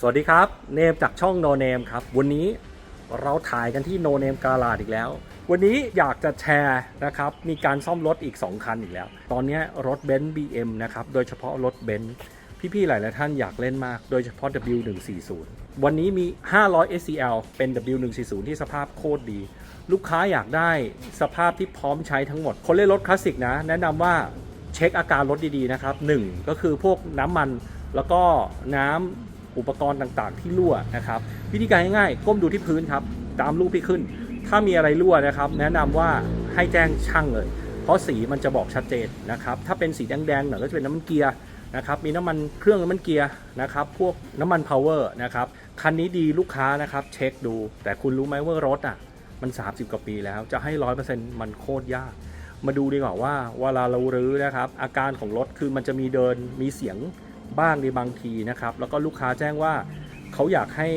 สวัสดีครับ เนมจากช่อง No Name ครับ วันนี้เราถ่ายกันที่ No Name กาลาดอีกแล้ว วันนี้อยากจะแชร์นะครับ มีการซ่อมรถอีก 2 คันอีกแล้ว ตอนนี้รถเบนซ์ BM นะครับ โดยเฉพาะรถเบนซ์พี่ๆ หลายๆท่านอยากเล่นมาก โดยเฉพาะ W140 วันนี้มี 500 SCL เป็น W140 ที่สภาพโคตรดี ลูกค้าอยากได้สภาพที่พร้อมใช้ทั้งหมด คนเล่นรถคลาสสิกนะ แนะนำว่าเช็คอาการรถดีๆ นะครับหนึ่งก็คือพวกน้ำมัน แล้วก็น้ำ อุปกรณ์ต่างๆ ที่รั่วนะครับ วิธีการง่ายๆ ก้มดูที่พื้นครับ ตามรูปที่ขึ้น ถ้ามีอะไรรั่วนะครับ แนะนำว่าให้แจ้งช่างเลย เพราะสีมันจะบอกชัดเจนนะครับ ถ้าเป็นสีแดงๆหน่อยก็จะเป็นน้ำมันเกียร์นะครับ มีน้ำมันเครื่องน้ำมันเกียร์นะครับ พวกน้ำมันพาวเวอร์นะครับ คันนี้ดีลูกค้านะครับ เช็คดู แต่คุณรู้ไหมว่ารถอะ มัน 30 กว่าปีแล้ว จะให้ร้อยเปอร์เซ็นต์มันโคตรยาก มาดูดีกว่าว่าเวลาเรารื้อนะครับ อาการของรถคือมันจะมีเดิน มีเสียง บ้างในบางทีนะครับ แล้วก็ลูกค้าแจ้งว่าเขาอยากให้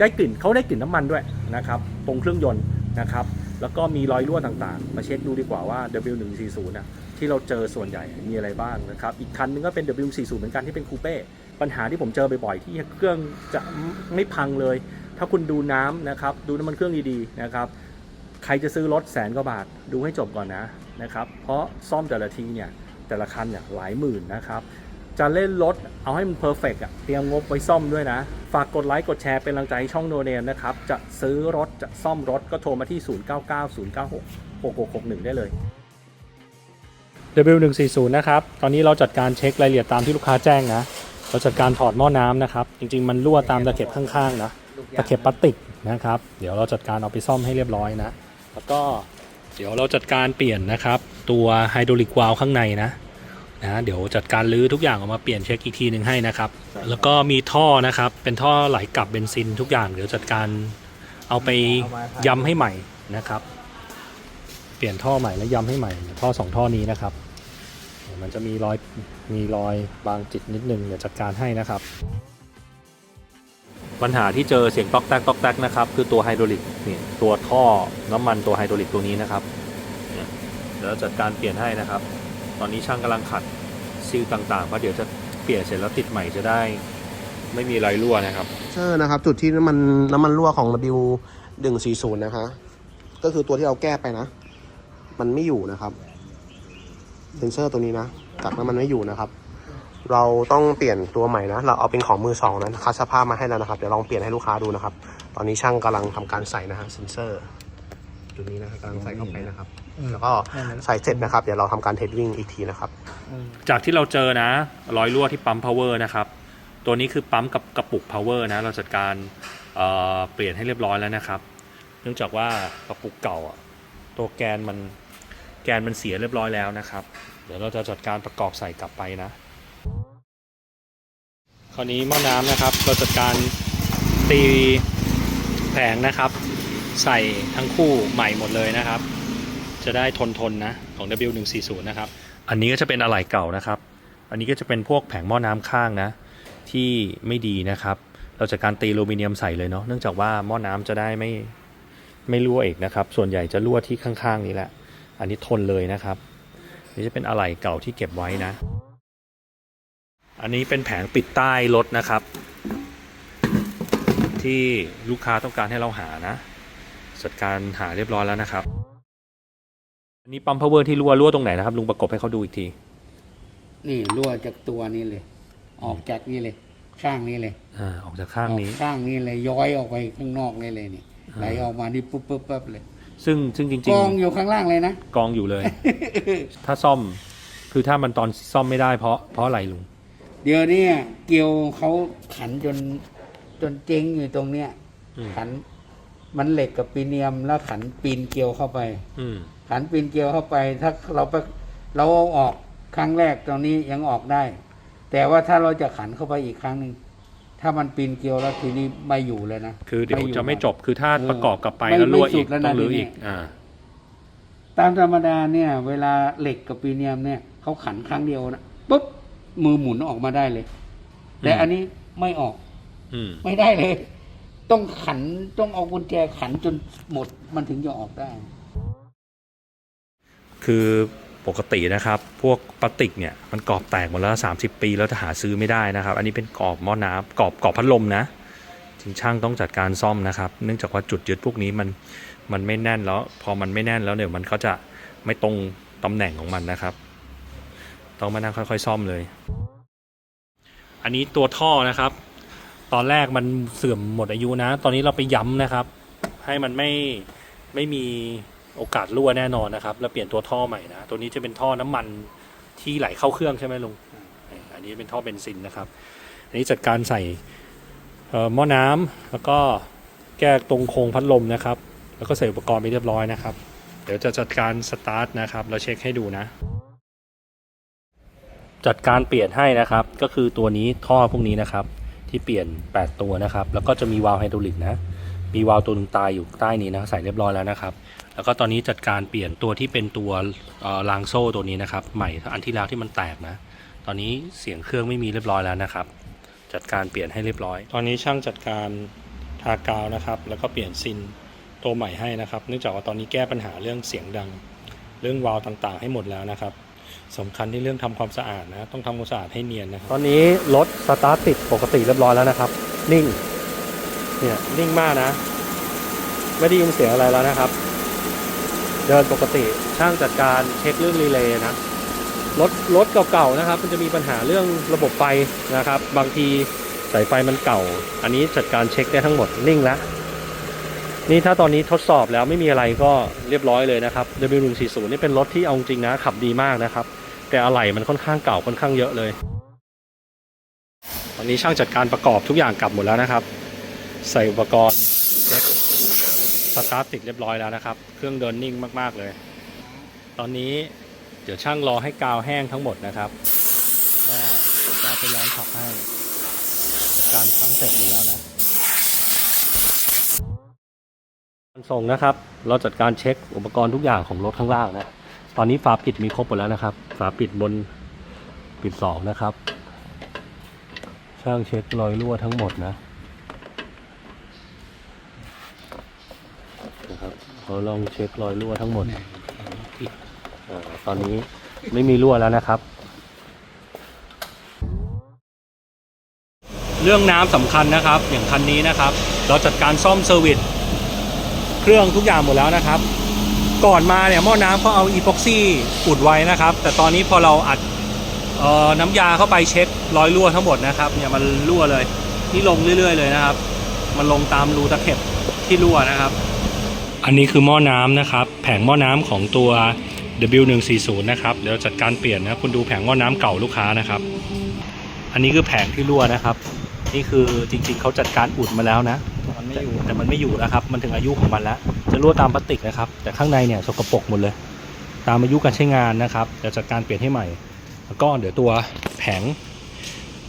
ได้กลิ่นเขาได้กลิ่นน้ำมันด้วยนะครับตรงเครื่องยนต์นะครับ แล้วก็มีรอยรั่วต่างๆ มาเช็คดูดีกว่าว่า W140 นะที่เราเจอส่วนใหญ่มีอะไรบ้างนะครับ อีกคันนึงก็เป็น W40 เหมือนกันที่เป็นคูเป้ปัญหาที่ผมเจอบ่อยๆที่เครื่องจะไม่พังเลย ถ้าคุณดูน้ำนะครับ ดูน้ำมันเครื่องดีๆนะครับใครจะซื้อรถแสนกว่าบาทดูให้จบก่อนนะนะครับ เพราะซ่อมแต่ละทีเนี่ยแต่ละคันเนี่ยหลายหมื่นนะครับ จะเล่นรถเอาให้มันเพอร์เฟกต์อะเตรียมงบไว้ซ่อมด้วยนะ ฝากกดไลค์กดแชร์เป็นกำลังใจให้ช่องโนเนมนะครับ จะซื้อรถจะซ่อมรถก็โทรมาที่ 0990966661 ได้เลย W140 นะครับ ตอนนี้เราจัดการเช็ครายละเอียดตามที่ลูกค้าแจ้งนะ เราจัดการถอดหม้อน้ำนะครับ จริงๆ มันรั่วตามตะเข็บข้างๆนะ ตะเข็บพลาสติกนะครับ เดี๋ยวเราจัดการเอาไปซ่อมให้เรียบร้อยนะ แล้วก็เดี๋ยวเราจัดการเปลี่ยนนะครับ ตัวไฮดรอลิกวาลวข้างในนะ นะเดี๋ยวจัดการลื้อทุกอย่างออกมาเปลี่ยนเช็คอีกทีหนึ่งให้นะครับ แล้วก็มีท่อนะครับ เป็นท่อไหลกลับเบนซินทุกอย่างเดี๋ยวจัดการเอาไปย้ำให้ใหม่นะครับ เปลี่ยนท่อใหม่แล้วย้ำให้ใหม่ ท่อสองท่อนี้นะครับเดี๋ยวมันจะมีรอยมีรอยบางจิตนิดนึงเดี๋ยวจัดการให้นะครับ ปัญหาที่เจอเสียงต๊อกแตกต๊อกแตกนะครับ คือตัวไฮดรอลิกนี่ตัวท่อน้ำมันตัวไฮดรอลิกตัวนี้นะครับเนี่ยเดี๋ยวจัดการเปลี่ยนให้นะครับ ตอนนี้ช่างกำลังขัดซีลต่างๆเพราะเดี๋ยวจะเปลี่ยนเสร็จแล้วติดใหม่จะได้ ไม่มีรอยรั่วนะครับเซอร์นะครับ จุดที่น้ำมันน้ำมันรั่วของ W 140นะคะ ก็คือตัวที่เราแก้ไปนะ มันไม่อยู่นะครับเซนเซอร์ตัวนี้นะกักน้ำมันไม่อยู่นะครับ เราต้องเปลี่ยนตัวใหม่นะ เราเอาเป็นของมือสองนะคัดสภาพมาให้แล้วนะครับ เดี๋ยวลองเปลี่ยนให้ลูกค้าดูนะครับ ตอนนี้ช่างกำลังทำการใส่นะฮะเซนเซอร์ จุดนี้นะครับกำลังใส่เข้าไปนะครับ แล้วก็ใส่เสร็จนะครับ เดี๋ยวเราทำการเทสวิ่งอีกทีนะครับ จากที่เราเจอนะรอยรั่วที่ปั๊ม power นะครับ ตัวนี้คือปั๊มกับกระปุก power นะ เราจัดการเอ่อเปลี่ยนให้เรียบร้อยแล้วนะครับ เนื่องจากว่ากระปุกเก่าอะตัวแกนมันแกนมันเสียเรียบร้อยแล้วนะครับ เดี๋ยวเราจะจัดการประกอบใส่กลับไปนะ คราวนี้หม้อน้ำนะครับ เราจัดการตีแผงนะครับ ใส่ทั้งคู่ใหม่หมดเลยนะครับ จะได้ทนทนนะของ W140 นะครับ อันนี้ก็จะเป็นอะไหล่เก่านะครับ อันนี้ก็จะเป็นพวกแผงหม้อน้ำข้างนะ ที่ไม่ดีนะครับ เราจะการตีอลูมิเนียมใส่เลยเนาะเนื่องจากว่าหม้อน้ำจะได้ไม่ไม่รั่วอีกนะครับ ส่วนใหญ่จะรั่วที่ข้างๆนี้แหละ อันนี้ทนเลยนะครับ นี่จะเป็นอะไหล่เก่าที่เก็บไว้นะ อันนี้เป็นแผงปิดใต้รถนะครับ ที่ลูกค้าต้องการให้เราหานะ จัดการหาเรียบร้อยแล้วนะครับ อันนี้ปั๊มพาวเวอร์ที่รั่วรั่วตรงไหนนะครับลุงประกบให้เขาดูอีกที นี่รั่วจากตัวนี้เลย ออกจากนี่เลย ข้างนี้เลยอ่าออกจากข้างนี้ ออกข้างนี้เลยย้อยออกไปข้างนอกนี่เลยนี่ไหลออกมานี่ปุ๊บปุ๊บปุ๊บเลย ซึ่งซึ่งจริงกองอยู่ข้างล่างเลยนะ ๆกองอยู่เลย ถ้าซ่อมคือถ้ามันตอนซ่อมไม่ได้เพราะเพราะอะไรลุงเดี๋ยวเนี้เกลียวเขาขันจนจนเจ๊งอยู่ตรงเนี้ย อืมขัน มันเหล็กกับปีเนียมแล้วขันปีนเกลียวเข้าไป อืม ขันปีนเกลียวเข้าไป ถ้าเราไปเราเอาออกครั้งแรกตรงนี้ยังออกได้ แต่ว่าถ้าเราจะขันเข้าไปอีกครั้งหนึ่งถ้ามันปีนเกลียวแล้วทีนี้ไม่อยู่เลยนะคือเดี๋ยวยู่ จะไม่จบคือถ้าเออประกอบกลับไปไม่แล้วรั่วไม่สุอีดกแล้วนะต้องรื้อทีนี้ อีก อ่า ตามธรรมดาเนี่ย เวลาเหล็กกับปีเนียมเนี่ยเขาขันครั้งเดียวนะปุ๊บมือหมุนออกมาได้เลย แต่อืม อันนี้ไม่ออกอืม ไม่ได้เลย ต้องขันต้องเอากุญแจขันจนหมดมันถึงจะออกได้ คือปกตินะครับ พวกพลาสติกเนี่ยมันกรอบแตกหมดแล้ว 30 ปีแล้วจะหาซื้อไม่ได้นะครับ อันนี้เป็นกรอบหม้อน้ำกรอบกรอบพัดลมนะจริงช่างต้องจัดการซ่อมนะครับ เนื่องจากว่าจุดยึดพวกนี้มันมันไม่แน่นแล้ว พอมันไม่แน่นแล้วเนี่ยมันก็จะไม่ตรงตำแหน่งของมันนะครับ ต้องมานั่งค่อยๆ ซ่อมเลย อันนี้ตัวท่อนะครับ ตอนแรกมันเสื่อมหมดอายุนะ ตอนนี้เราไปย้ำนะครับ ให้มันไม่ไม่มีโอกาสรั่วแน่นอนนะครับ แล้วเปลี่ยนตัวท่อใหม่นะ ตัวนี้จะเป็นท่อน้ำมันที่ไหลเข้าเครื่องใช่ไหมลุง อันนี้เป็นท่อเบนซินนะครับ อันนี้จัดการใส่หม้อน้ำแล้วก็แก้ตรงโครงพัดลมนะครับ แล้วก็ใส่อุปกรณ์ไปเรียบร้อยนะครับ เดี๋ยวจะจัดการสตาร์ทนะครับ เราเช็คให้ดูนะ จัดการเปลี่ยนให้นะครับ ก็คือตัวนี้ท่อพวกนี้นะครับ ที่เปลี่ยน 8 ตัวนะครับ แล้วก็จะมีวาล์วไฮดรอลิกนะ มีวาล์วตัวหนึงตายอยู่ใต้นี้นะ ใส่เรียบร้อยแล้วนะครับ แล้วก็ตอนนี้จัดการเปลี่ยนตัวที่เป็นตัวรางโซ่ตัวนี้นะครับ ใหม่อันที่แล้วที่มันแตกนะ ตอนนี้เสียงเครื่องไม่มีเรียบร้อยแล้วนะครับ จัดการเปลี่ยนให้เรียบร้อย ตอนนี้ช่างจัดการทากาวนะครับ แล้วก็เปลี่ยนซินตัวใหม่ให้นะครับ เนื่องจากว่าตอนนี้แก้ปัญหาเรื่องเสียงดัง เรื่องวาล์วต่างๆ ให้หมดแล้วนะครับ สำคัญที่เรื่องทำความสะอาดนะต้องทำความสะอาดให้เนียนนะครับตอนนี้รถสตาร์ทติดปกติเรียบร้อยแล้วนะครับ นิ่งเนี่ยนิ่งมากนะ ไม่ได้ยินเสียงอะไรแล้วนะครับ เดินปกติช่างจัดการเช็คเรื่องรีเลย์นะรถรถเก่าๆนะครับ มันจะมีปัญหาเรื่องระบบไฟนะครับ บางทีสายไฟมันเก่า อันนี้จัดการเช็คได้ทั้งหมดนิ่งแล้ว นี่ถ้าตอนนี้ทดสอบแล้วไม่มีอะไรก็เรียบร้อยเลยนะครับ W140 นี่เป็นรถที่เอาจริงนะขับดีมากนะครับ แต่อะไหล่มันค่อนข้างเก่าค่อนข้างเยอะเลยตอนนี้ช่างจัดการประกอบทุกอย่างกลับหมดแล้วนะครับ ใส่อุปกรณ์เช็คสตาร์ทติดเรียบร้อยแล้วนะครับ เครื่องเดินนิ่งมาก ๆ เลย ตอนนี้เดี๋ยวช่างรอให้กาวแห้งทั้งหมดนะครับก็จะไปลองขับให้ การช่างเสร็จหมดแล้วนะ ส่งนะครับ เราจัดการเช็คอุปกรณ์ทุกอย่างของรถข้างล่างนะ ตอนนี้ฝาปิดมีครบหมดแล้วนะครับ ฝาปิดบนปิดสองนะครับ ช่างเช็ครอยรั่วทั้งหมดนะนะครับเราลองเช็ครอยรั่วทั้งหมดอตอนนี้ไม่มีรั่วแล้วนะครับ เรื่องน้ำสำคัญนะครับ อย่างคันนี้นะครับ เราจัดการซ่อมเซอร์วิส เครื่องทุกอย่างหมดแล้วนะครับ ก่อนมาเนี่ยหม้อน้ำเขาเอาอีพ็อกซี่อุดไว้นะครับ แต่ตอนนี้พอเราอัดออน้ำยาเข้าไปเช็ครอยรั่วทั้งหมดนะครับเนี่ยมันรั่วเลยนี่ลงเรื่อย ๆ เลยนะครับ มันลงตามรูตะเข็บที่รั่วนะครับ อันนี้คือหม้อน้ำนะครับ แผงหม้อน้ำของตัว W140 นะครับเดี๋ยวจัดการเปลี่ยนนะคุณดูแผงหม้อน้ำเก่าลูกค้านะครับ อันนี้คือแผงที่รั่วนะครับ นี่คือจริงๆเขาจัดการอุดมาแล้วนะ มันไม่อยู่แต่มันไม่อยู่นะครับ มันถึงอายุของมันแล้ว จะรั่วตามพลาสติกนะครับ แต่ข้างในเนี่ยสกปรกหมดเลย ตามอายุการใช้งานนะครับจะจัดการเปลี่ยนให้ใหม่ แล้วก็เดี๋ยวตัวแผง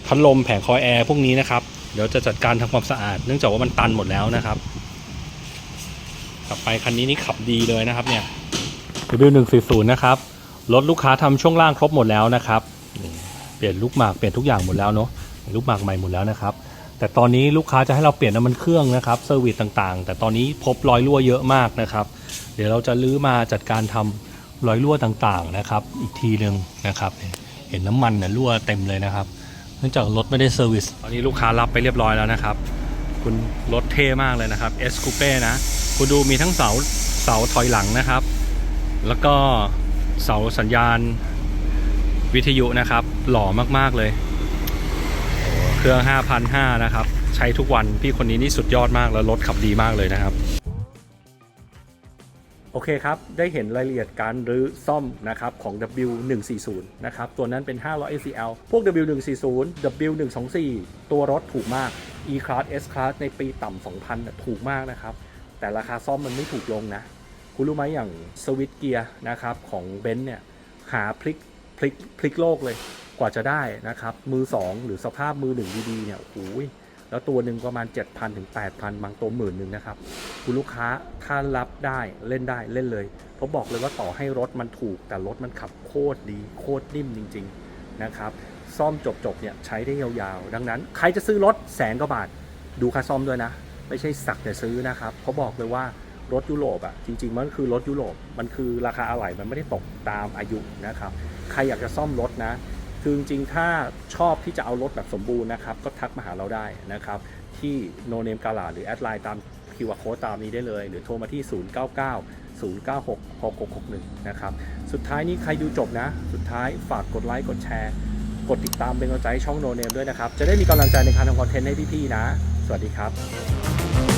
พัดลมแผงคอยแอร์พวกนี้นะครับ เดี๋ยวจะจัดการทำความสะอาด เนื่องจากว่ามันตันหมดแล้วนะครับ กลับไปคันนี้นี่ขับดีเลยนะครับเนี่ย W140 นะครับ รถลูกค้าทำช่วงล่างครบหมดแล้วนะครับ เปลี่ยนลูกหมากเปลี่ยนทุกอย่างหมดแล้วเนาะ ลูกหมากใหม่หมดแล้วนะครับ แต่ตอนนี้ลูกค้าจะให้เราเปลี่ยนน้ำมันเครื่องนะครับเซอร์วิสต่างๆ แต่ตอนนี้พบรอยรั่วเยอะมากนะครับ เดี๋ยวเราจะลื้อมาจัดการทำรอยรั่วต่างๆนะครับ อีกทีหนึ่งนะครับ เห็นน้ำมันเนี่ยรั่วเต็มเลยนะครับ เนื่องจากรถไม่ได้เซอร์วิสตอนนี้ลูกค้ารับไปเรียบร้อยแล้วนะครับ คุณรถเท่มากเลยนะครับ S Coupe นะ คุณดูมีทั้งเสาเสาถอยหลังนะครับ แล้วก็เสาสัญญาณวิทยุนะครับ หล่อมากๆเลย รื่อง 5,500 นะครับ ใช้ทุกวันพี่คนนี้นี่สุดยอดมากแล้วรถขับดีมากเลยนะครับ โอเคครับ ได้เห็นรายละเอียดการรื้อซ่อมนะครับของ W140 นะครับ ตัวนั้นเป็น 500 ACL พวก W140 W124 ตัวรถถูกมาก E-Class S-Class ในปีต่ำ2,000 ถูกมากนะครับ แต่ราคาซ่อมมันไม่ถูกลงนะ คุณรู้ไหมอย่างสวิตเกียร์นะครับของเบนซ์เนี่ยหาพลิกพลิกพลิกโลกเลย กว่าจะได้นะครับ มือ 2 หรือสภาพมือ 1 ดีๆเนี่ยโอ้โหแล้วตัวหนึ่งประมาณ 7,000ถึง8,000 บางตัวหมื่นหนึ่งนะครับ คุณลูกค้าถ้ารับได้เล่นได้เล่นเลยเพราะบอกเลยว่าต่อให้รถมันถูก แต่รถมันขับโคตรดี โคตรนิ่มจริง ๆ นะครับ ซ่อมจบๆเนี่ยใช้ได้ยาวๆ ดังนั้น ใครจะซื้อรถแสนกว่าบาท ดูค่าซ่อมด้วยนะ ไม่ใช่สักแต่ซื้อนะครับเพราะบอกเลยว่ารถยุโรปอะจริง ๆ มันคือรถยุโรปมันคือราคาอะไหล่มันไม่ได้ตกตามอายุนะครับ ใครอยากจะซ่อมรถนะ คือจริงๆถ้าชอบที่จะเอารถแบบสมบูรณ์นะครับ ก็ทักมาหาเราได้นะครับ ที่ No Name g a l a หรือแอดไลน์ตาม QR Code ตามนี้ได้เลย หรือโทรมาที่ 099 096 6661 นะครับ สุดท้ายนี้ใครดูจบนะ สุดท้ายฝากกดไลค์ กดแชร์ กดติดตามเป็นกำลังใจช่อง No Name ด้วยนะครับ จะได้มีกำลังใจในการทำคอนเทนต์ให้พี่ๆนะ สวัสดีครับ